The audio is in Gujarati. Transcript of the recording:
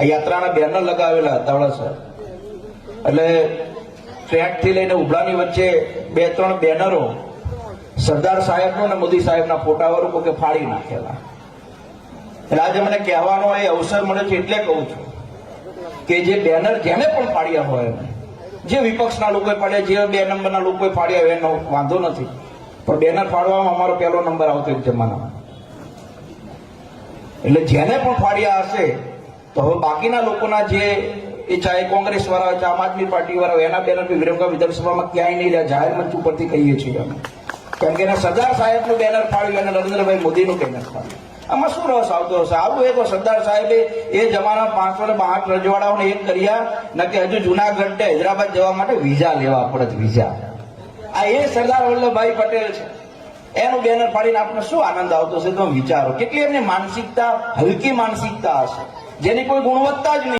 આ યાત્રાના બેનર લગાવેલા હતા વડાસર એટલે ટ્રેકથી લઈને ઉભલાની વચ્ચે બે ત્રણ બેનરો સરદાર સાહેબનો અને મોદી સાહેબના ફોટાવાળું કોકે ફાડી નાખેલા. એટલે આજે મને કહેવાનો એ અવસર મળે છે એટલે કહું છું કે જે બેનર જેને પણ ફાડ્યા હોય જે વિપક્ષના લોકોએ પાડ્યા, જે બે નંબરના લોકોએ ફાડ્યા હોય એનો વાંધો નથી. પણ બેનર ફાડવામાં અમારો પહેલો નંબર આવતો એક જમાનામાં. એટલે જેને પણ ફાડ્યા હશે તો હવે બાકીના લોકોના જે એ ચાહે કોંગ્રેસ વાળા હોય આમ આદમી પાર્ટી વાળા હોય, એના બેનર વિરમગામ વિધાનસભામાં ક્યાંય નહીં રહ્યા જાહેર મંચ ઉપરથી કહીએ છીએ અમે. કેમ કે એના સરદાર સાહેબનું બેનર ફાળ્યું અને નરેન્દ્રભાઈ મોદીનું બેનર ફાળ્યું આમાં શું રસ આવતો હશે? આવું એ તો સરદાર સાહેબે એ જમાના પાંચસો ને બાસઠ રજવાડાઓને એક કર્યા, ન હજુ જુનાગઢ ને હૈદરાબાદ જવા માટે વિઝા લેવા પડે વિઝા. આ એ સરદાર વલ્લભભાઈ પટેલ છે. એનું બેનર ફાડીને આપણે શું આનંદ આવતો હશે? તમે વિચારો. કેટલી એમની માનસિકતા, હલકી માનસિકતા હશે. જેની કોઈ ગુણવત્તા જ નહીં.